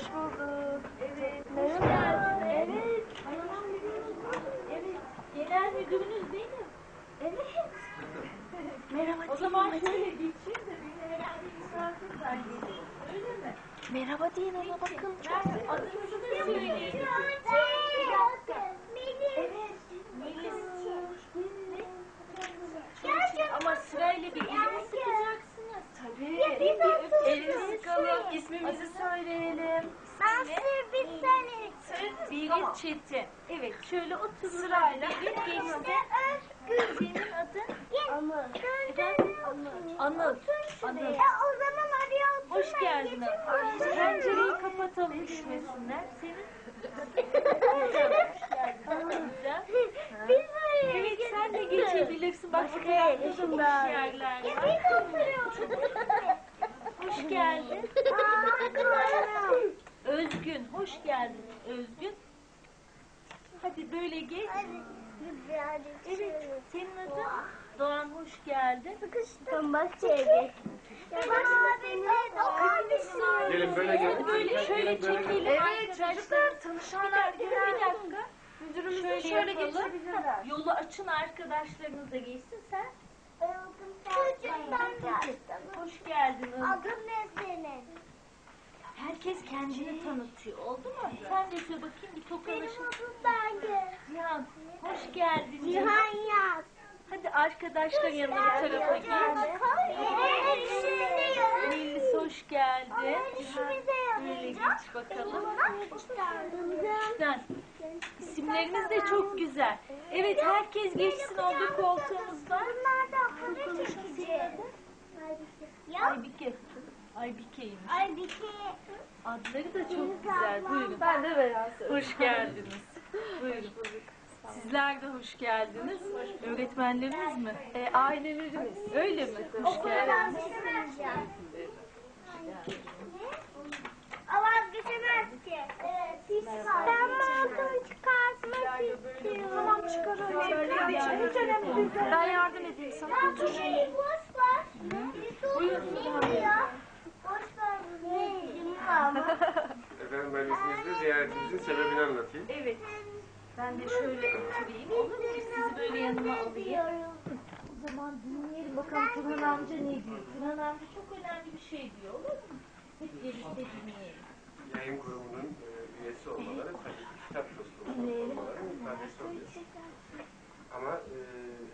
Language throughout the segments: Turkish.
Hoş bulduk. Evet. Hoş geldiniz. Evet. Evet. Genel müdürünüz benim. Evet. Merhaba O zaman şöyle geçeyim de bir herhalde misafir var geliyor. Öyle mi? Merhaba deyin ona bakın. Çok adınızı da söyleyeyim. Evet. Melis. Ama sırayla bir elini sıkacaksınız. Tabii. Bir öpücük. Elini sıkalım. İsmimizi söyleyelim. Ben size bir tane Çetin. Evet şöyle oturun. Sırayla. Berit geçti. Senin adın? Anıl. Anıl. Anıl. O zaman oturma. Hoş geldin. Anıl. Pencereyi kapatalım üşümesinler. Senin? Biz böyle Evet sen de geçebilirsin. Bak şuraya uzun boş yerler var. Geldin. Aa, Özgün. Hoş geldin. Özgün. Hadi böyle geç. Evet. Senin adın? Doğan hoş geldin. Sıkıştım bak çevir. Ya bak abi abi Gelin böyle gelin. Böyle şöyle çekelim Evet çocuklar tanışanlar Bir dakika. Müdürümüz Şöyle şöyle geçebilirler. Yolu açın arkadaşlarınız da geçsin sen. Hoş geldin. Özgün. Adın ne senin? Herkes kendini tanıtıyor. Oldu mu? Sen de söyle bakayım bir Benim tokalaşın. adım Bence. Cihan. Hoş geldin. Cihan Yaz. Hadi arkadaşlar yanına bu tarafa gel. Evet, şimdi yaz. Melis hoş geldin. işimize Böyle yarayacak. geç bakalım. Güzel. İsimleriniz de çok güzel. Evet herkes geçsin orada koltuğumuzda. Bunlar da okula çekecek. Ya. Aybike. Aybike'ymiş. Ay bir şey. Adları da çok güzel. Buyurun. Ben de beyaz. Hoş geldiniz. Buyurun. Sizler de hoş geldiniz. Öğretmenleriniz mi? E, ailelerimiz. Öyle mi? Hoş geldiniz. şey. Ama vazgeçemez ki. Evet. Ben mantımı çıkartmak istiyorum. Tamam çıkarıyorum. Hiç önemli değil. Ben yardım edeyim sana. Ya bu şeyi boş ver. Bir dur. Ne diyor? Boş ver. Ne? Bilmiyorum. Efendim ben izninizle ziyaretimizin sebebini anlatayım. Evet. Ben de şöyle oturayım. Olur mu? Sizi böyle yanıma alayım. O zaman dinleyelim bakalım Turhan amca ne diyor. Turhan amca çok önemli bir şey diyor. Olur mu? Hep birlikte dinleyelim. Yayın kurumunun e, üyesi olmaları tabii ki kitap dostu olmaların ifadesi oluyor. Ama e,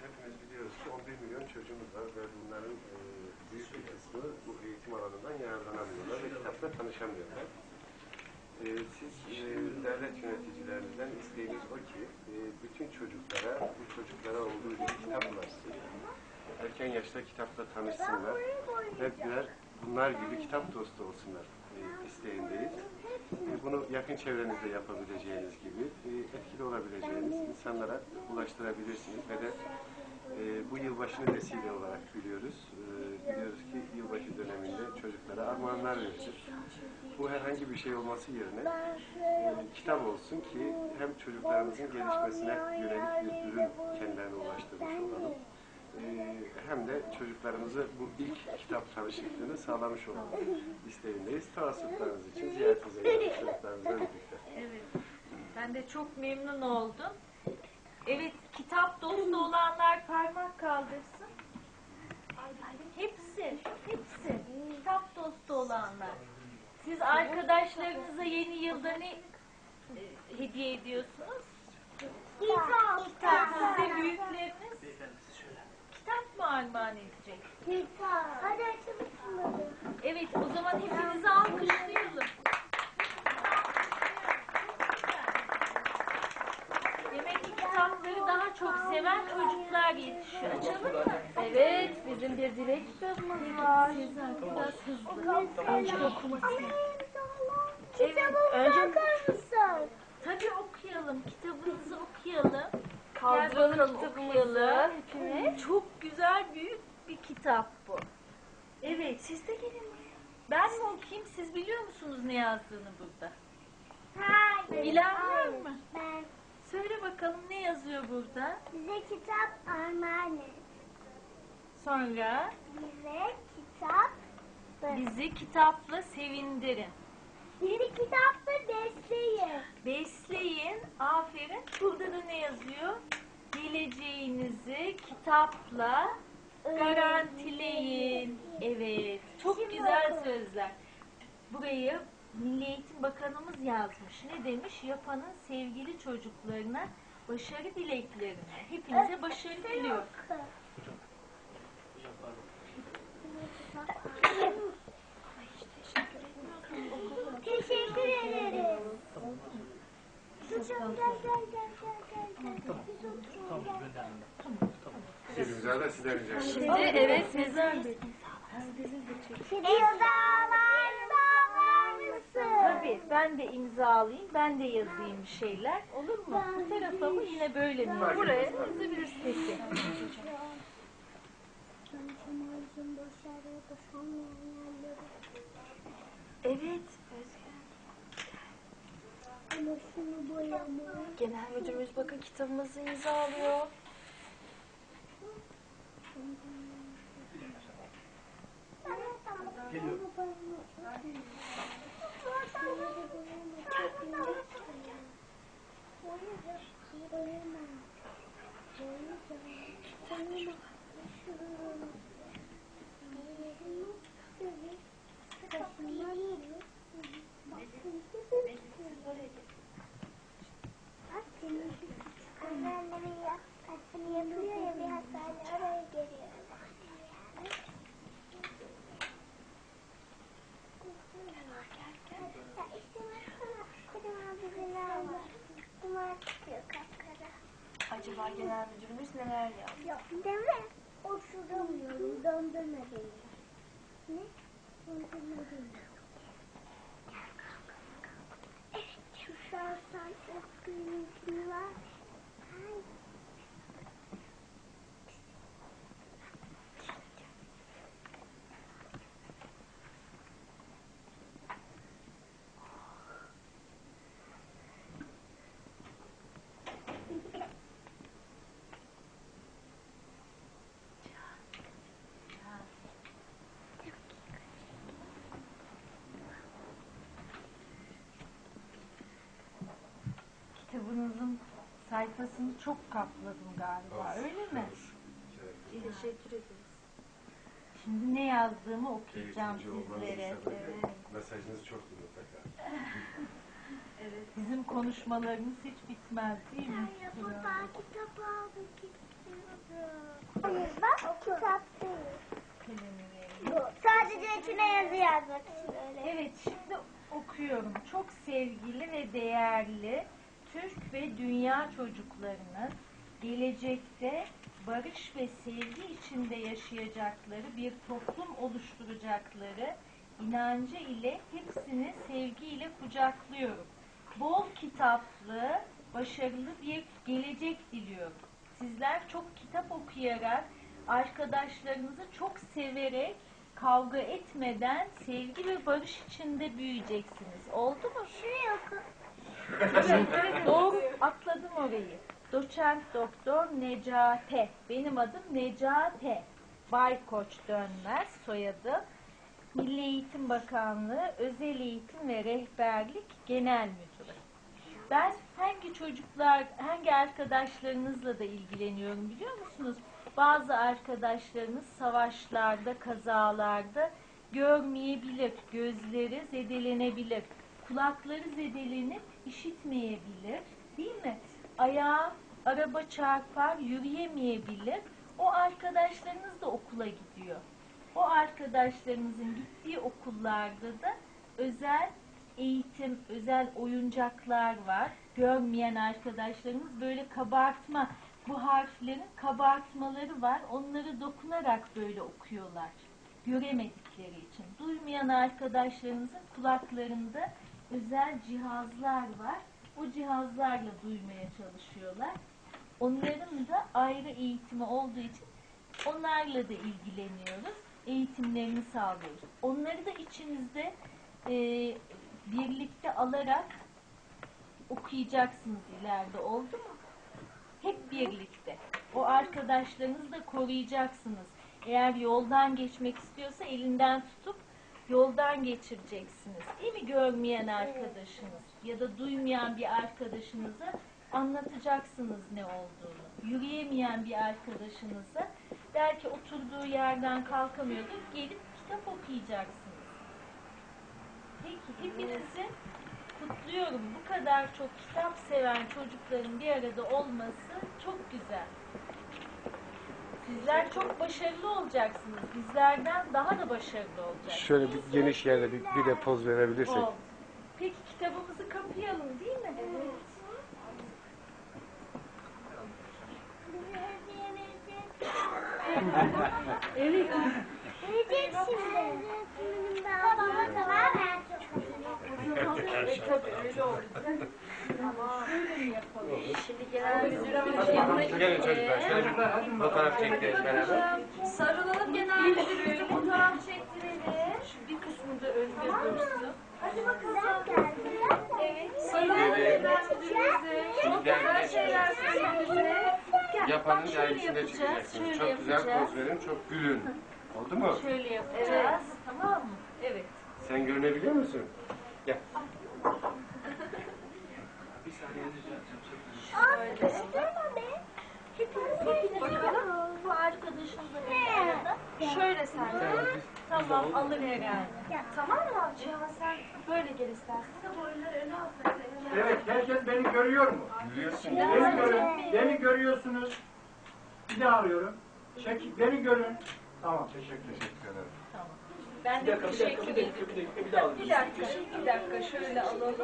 hepimiz biliyoruz ki 11 milyon çocuğumuz var ve bunların e, büyük bir kısmı bu eğitim alanından yararlanamıyorlar ve kitapla tanışamıyorlar. E, siz e, devlet yöneticilerinizden isteğiniz o ki e, bütün çocuklara, bu çocuklara olduğu gibi kitap ulaşsın. Erken yaşta kitapla tanışsınlar ve birer bunlar gibi kitap dostu olsunlar e, isteğindeyiz. E, bunu yakın çevrenizde yapabileceğiniz gibi e, etkili olabileceğiniz insanlara ulaştırabilirsiniz ve de e, bu yılbaşını vesile olarak biliyoruz. E, biliyoruz ki yılbaşı döneminde çocuklara armağanlar verilir. Bu herhangi bir şey olması yerine e, kitap olsun ki hem çocuklarımızın gelişmesine yönelik bir ürün kendilerine ulaştırmış olalım. Ee, hem de çocuklarımızı bu ilk kitap tanışıklığını sağlamış olalım isteğindeyiz. Tavsıflarınız için ziyaretimize geldik çocuklarımızla birlikte. Evet. Ben de çok memnun oldum. Evet, kitap dostu olanlar parmak kaldırsın. Hepsi, hepsi. Kitap dostu olanlar. Siz arkadaşlarınıza yeni yılda ne e, hediye ediyorsunuz? Kitap. Kitap. Size büyükleriniz kitap mı armağan edecek? Kitap. Hadi açalım şunları. Evet, o zaman hepinizi alkışlayalım. Daha çok seven çocuklar yetişiyor. Açalım mı? Evet bizim bir dilek kitabımız var. Biraz hızlı. Önce okuması. Kitabımı önce- mısın? Tabii okuyalım. Kitabınızı okuyalım. Kaldıralım kitabımızı. Hepimiz. Çok güzel büyük bir kitap bu. Evet. Siz de gelin. Ben mi okuyayım? Siz biliyor musunuz ne yazdığını burada? Hayır. Bilen var mı? Ben Söyle bakalım ne yazıyor burada? bize kitap armağan et. Sonra Bize kitap bizi kitapla sevindirin. Bir kitapta besleyin. Besleyin. Aferin. Burada da ne yazıyor? Geleceğinizi kitapla garantileyin. Evet. Çok güzel sözler. Burayı Milli Eğitim Bakanımız yazmış. Ne demiş? Yapanın sevgili çocuklarına başarı dileklerini. Hepinize başarı diliyorum. Teşekkür ederiz. Hocam gel gel gel gel gel. gel. Biz oturalım. Elimize de size rica ederim. Şimdi evet imzalar mısın? Tabii ben de imzalayayım, ben de yazayım bir şeyler. Olur mu? Bu tarafa mı yine böyle mi? Buraya yazabiliriz peki. Evet. Genel müdürümüz bakın kitabımızı imzalıyor. Geliyor. Anneannemin yapmasını yapıyor ya bir hastane oraya geliyor. Ya işte baksana kocaman bir bina var. Duman çıkıyor kapkara. Acaba genel müdürümüz neler yaptı? Değil mi? Oturamıyorum. Döndürme beni. Ne? Döndürme beni. Evet. Şu okuyun kimi var? Kitabınızın sayfasını çok kapladım galiba. Öyle mi? Teşekkür ederiz. Şimdi ne yazdığımı okuyacağım sizlere. Evet. mesajınız çoktur mutlaka. evet. Bizim konuşmalarımız hiç bitmez değil mi? Ya buradan kitap aldım. Hayır bak kitap değil. Bu. Sadece içine yazı yazmak için öyle. Evet şimdi okuyorum. Çok sevgili ve değerli Türk ve dünya çocuklarının gelecekte barış ve sevgi içinde yaşayacakları bir toplum oluşturacakları inancı ile hepsini sevgiyle kucaklıyorum. Bol kitaplı, başarılı bir gelecek diliyorum. Sizler çok kitap okuyarak, arkadaşlarınızı çok severek, kavga etmeden sevgi ve barış içinde büyüyeceksiniz. Oldu mu? Şuraya oku. Evet, atladım orayı. Doçent doktor Necate. Benim adım Necate. Baykoç Dönmez soyadım. Milli Eğitim Bakanlığı Özel Eğitim ve Rehberlik Genel Müdürü. Ben hangi çocuklar, hangi arkadaşlarınızla da ilgileniyorum biliyor musunuz? Bazı arkadaşlarınız savaşlarda, kazalarda görmeyebilir, gözleri zedelenebilir, kulakları zedelenip işitmeyebilir, değil mi? Ayağı araba çarpar, yürüyemeyebilir. O arkadaşlarınız da okula gidiyor. O arkadaşlarınızın gittiği okullarda da özel eğitim, özel oyuncaklar var. Görmeyen arkadaşlarımız böyle kabartma, bu harflerin kabartmaları var. Onları dokunarak böyle okuyorlar. Göremedikleri için. Duymayan arkadaşlarımızın kulaklarında özel cihazlar var. O cihazlarla duymaya çalışıyorlar. Onların da ayrı eğitimi olduğu için onlarla da ilgileniyoruz. Eğitimlerini sağlıyoruz. Onları da içinizde e, birlikte alarak okuyacaksınız ileride oldu mu? Hep birlikte. O arkadaşlarınızı da koruyacaksınız. Eğer yoldan geçmek istiyorsa elinden tutup yoldan geçireceksiniz. Değil mi? Görmeyen arkadaşınız ya da duymayan bir arkadaşınıza anlatacaksınız ne olduğunu. Yürüyemeyen bir arkadaşınıza belki oturduğu yerden kalkamıyordur. Gelip kitap okuyacaksınız. Peki hepinizi kutluyorum. Bu kadar çok kitap seven çocukların bir arada olması çok güzel. Sizler çok başarılı olacaksınız. Bizlerden daha da başarılı olacaksınız. Şöyle bir geniş yerde bir, bir de poz verebilirsek. Oldu. Peki kitabımızı kapayalım değil mi? Evet. Verecek şimdi. Babama kadar ben E tabii öyle olacak. Şimdi genel müdürümüz yanına Gelin çocuklar şöyle bir fotoğraf çekeceğiz beraber. Sarılalım genel müdürüm. Fotoğraf çektirelim. Bir kısmı da önde dursun. Hadi bakalım. Evet. Sarılalım genel müdürümüze. Çok güzel şeyler söyledi bize. Yapanın yapacağız, çekeceksiniz. Çok güzel poz verin, çok gülün. Oldu mu? Şöyle yapacağız. Tamam mı? Evet. Sen görünebiliyor musun? Gel. Bir saniye rica edeceğim. Bakalım bu arkadaşımla bir arada. Şöyle sen. Tamam alır herhalde. Tamam mı? Cihan sen böyle gel istersen. Evet, herkes beni görüyor mu? Yürüyorsun. Beni görün, beni görüyorsunuz. Bir daha arıyorum. Çek, beni görün. Tamam, teşekkür ederim. Teşekkür ederim. Tamam. Ben de teşekkür ederim. Bir daha alayım. Bir dakika, bir dakika şöyle alalım.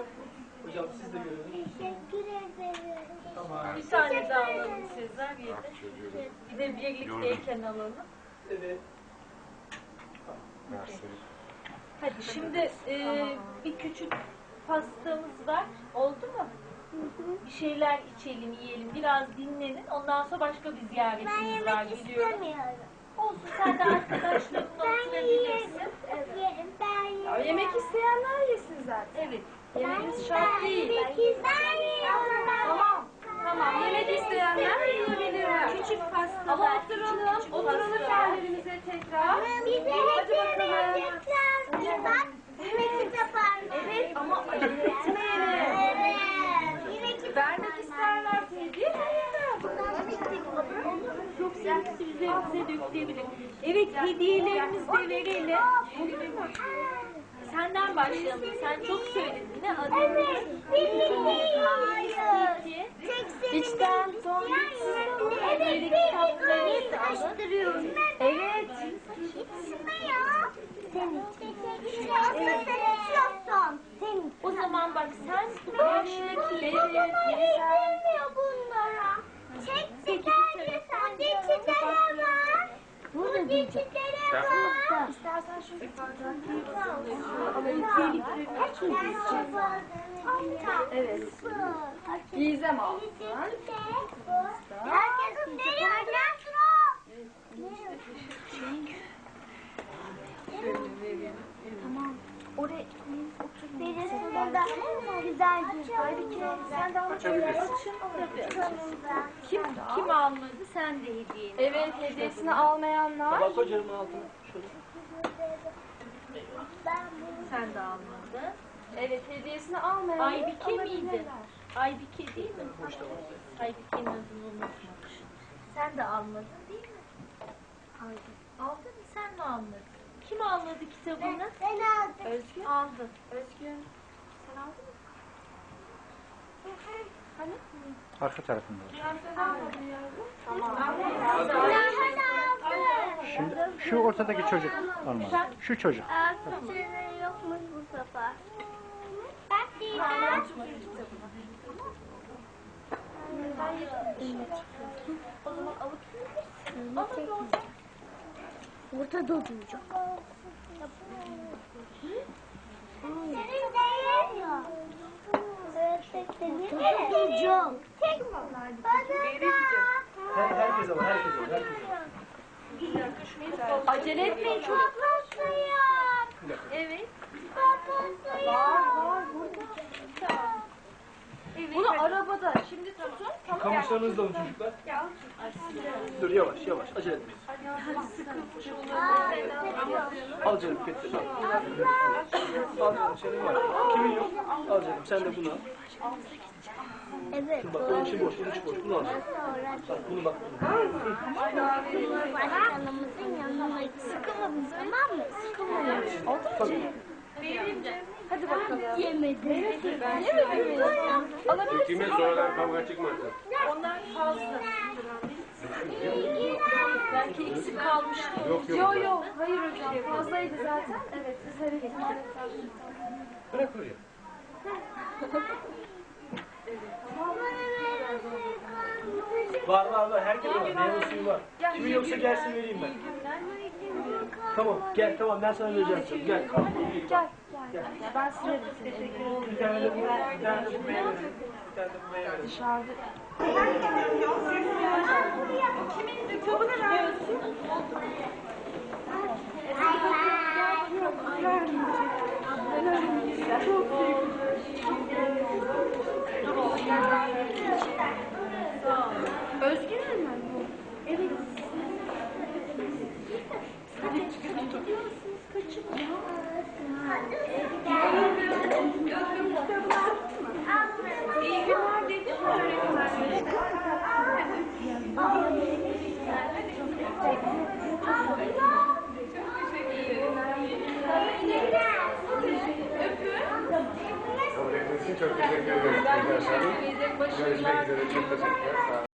Hocam siz de görün. Teşekkür ederim. Tamam. Bir tane daha alalım sizler bir de. Ah. Bir de birlikteyken alalım. Evet. Mersi. Hadi şimdi e, bir küçük pastamız var. Oldu mu? Bir şeyler içelim, yiyelim, biraz dinlenin. Ondan sonra başka bir Ben ziyaretimiz var yemek biliyorum. istemiyorum. Olsun sen de arkadaşlarınla Ben yerim. oturabilirsin. Yerim, ben Ya yerim. yemek isteyenler yesin zaten. Evet. Yemeğimiz şart değil. Yemek istemiyorum. Tamam. Tamam. Yemek isteyenler yiyebilirler. Küçük pastalar. Ama oturalım. Oturalım yerlerimize tekrar. Bize verecek lazım. Bak, yemek yapar. Evet ama acele etmeyelim. Evet. Yemek Vermek isterlerse hediye verelim. Çok serpsi üzerimize dökülebilir. Evet hediyelerimizi de verelim. Senden başlayalım. Sen çok söyledin. Ne adın? Evet. Hayır. İçten son Evet, kitaplarını karıştırıyoruz. Evet. İçme ya. Senin. Aslında sen içiyorsun. Senin. O zaman bak sen Bu baştakileri bilmiyor bunlara. Çek çiçeği sende çiçeği var. Burada var. İstersen şu ifadeyi Evet. Gizem alsın. Herkesin deli önüne Oraya Güzel bir Halbuki sen de Açabilirsin. kim kim almadı sen de hediye. Evet hediyesini almayanlar. Bak hocamın altına. Şöyle. Sen de almadın. Evet hediyesini almayanlar. Aybike miydi? Aybike değil mi? Aybike'nin adını unutmamışım. Sen de almadın değil mi? Aldın. Aldın mı? Sen mi almadın? Kim almadı kitabını? Ben aldım. Özgün. Aldı. Özgün. Arka tarafında. Aldım. Şu, ortadaki çocuk olmaz. Şu çocuk. Yokmuş bu sefer. Bak Dina. Ortada duracak. Senin değil. Da. Her, herkes alın, herkes alın, herkes alın. Acele etmeyin çocuk. Babası yok. Evet. Var var burada. Bunu arabada. Şimdi tutun. Tamam. Kamışlarınızı da alın çocuklar. Dur yavaş yavaş acele etmeyin. Al canım Fethi. Al. Al canım senin var. Kimin yok? Al canım sen de bunu al. Evet. Dur bak onun için boş, onun için boş. Bunu al. Bak bunu bak. Başkanımızın yanına sıkılmamış tamam mı? Sıkılmamış. Oldu mu? Hadi bakalım. Yemedi. Yemedin mi? Alabilirsin. Kime sonradan kavga çıkmasın. Onlar fazla. Belki eksik kalmıştı. Yok yok. Yok yok. Hayır hocam. Fazlaydı zaten. Evet. Siz hareket Bırak oraya. Var var var. Herkes var. Meyve suyu var. Kimin yoksa gelsin vereyim ben. Tamam gel tamam ben sana vereceğim. Gel. Gel. Gel. Ben silerim seni. Bir tane de bu. Bir tane de bu meyve. Bir tane de bu meyve. Dışarıda. Özgür mü bu? Evet. İyi günler dedi mi çok teşekkür ederim. Görüşmek üzere. Çok teşekkürler.